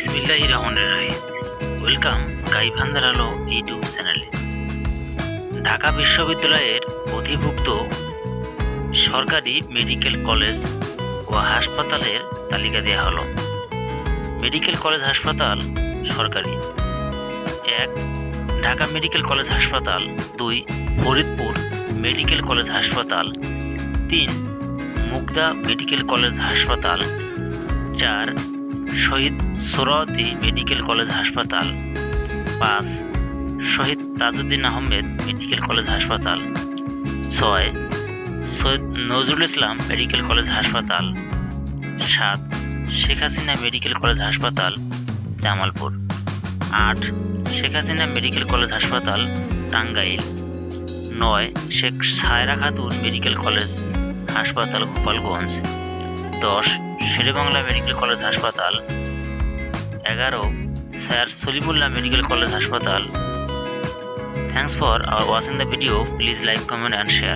বিসমিল্লাহ রহমানের রাহিম। ওয়েলকাম গাইভান্দার আলো ইউটিউব চ্যানেলে। ঢাকা বিশ্ববিদ্যালয়ের অধিভুক্ত সরকারি মেডিকেল কলেজ ও হাসপাতালের তালিকা দেওয়া হলো। মেডিকেল কলেজ হাসপাতাল সরকারি। এক, ঢাকা মেডিকেল কলেজ হাসপাতাল। দুই, ফরিদপুর মেডিকেল কলেজ হাসপাতাল। তিন, মুগদা মেডিকেল কলেজ হাসপাতাল। চার শহীদ সোরাওয়ার্দী মেডিকেল কলেজ হাসপাতাল। পাঁচ, শহীদ তাজউদ্দিন আহমেদ মেডিকেল কলেজ হাসপাতাল। ছয়, সৈয়দ নজরুল ইসলাম মেডিকেল কলেজ হাসপাতাল। সাত, শেখ হাসিনা মেডিকেল কলেজ হাসপাতাল, জামালপুর। আট, শেখ হাসিনা মেডিকেল কলেজ হাসপাতাল, টাঙ্গাইল। নয়, শেখ সায়রা খাতুন মেডিকেল কলেজ হাসপাতাল গোপালগঞ্জ। দশ শেরেবাংলা মেডিকেল কলেজ হাসপাতাল। এগারো, স্যার সলিমুল্লাহ মেডিকেল কলেজ হাসপাতাল। Thanks for our watching the video please like comment and share